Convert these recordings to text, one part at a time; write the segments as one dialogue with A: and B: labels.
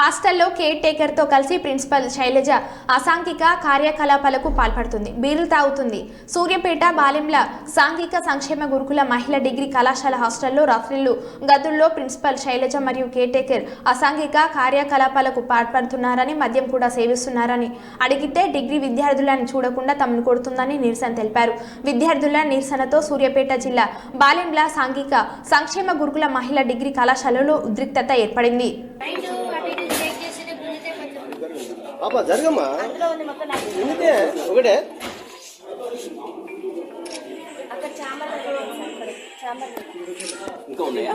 A: హాస్టల్లో కేర్ టేకర్తో కలిసి ప్రిన్సిపల్ శైలజ అసాంఘిక కార్యకలాపాలకు పాల్పడుతుంది. బీర్లు తాగుతుంది. సూర్యపేట బాలెంల సాంఘిక సంక్షేమ గురుకుల మహిళా డిగ్రీ కళాశాల హాస్టల్లో రాత్రిళ్ళు గదుల్లో ప్రిన్సిపల్ శైలజ మరియు కేర్ టేకర్ అసాంఘిక కార్యకలాపాలకు పాల్పడుతున్నారని మద్యం కూడా సేవిస్తున్నారని అడిగితే డిగ్రీ విద్యార్థులను చూడకుండా తమను కొడుతుందని నిరసన తెలిపారు. విద్యార్థుల నిరసనతో సూర్యాపేట జిల్లా బాలెంల సాంఘిక సంక్షేమ గురుకుల మహిళా డిగ్రీ కళాశాలలో ఉద్రిక్తత ఏర్పడింది.
B: పాప జరగమ్మా. ఎందుకే? ఒకటే. ఇంకా ఉన్నాయా?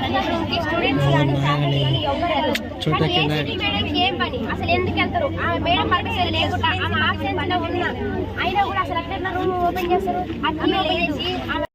C: చాలా
D: స్టూడెంట్స్ కానీ ఫ్యాకల్టీ కానీ ఎవరు మేడం ఏం పని? అసలు ఎందుకు వెళ్తారు? ఆమె మేడం పర్మిషన్ లేకుండా ఆమె ఆబ్సెన్స్లో ఉన్నా అయినా కూడా అసలు అట్లా రూమ్ ఓపెన్ చేస్తారు? అది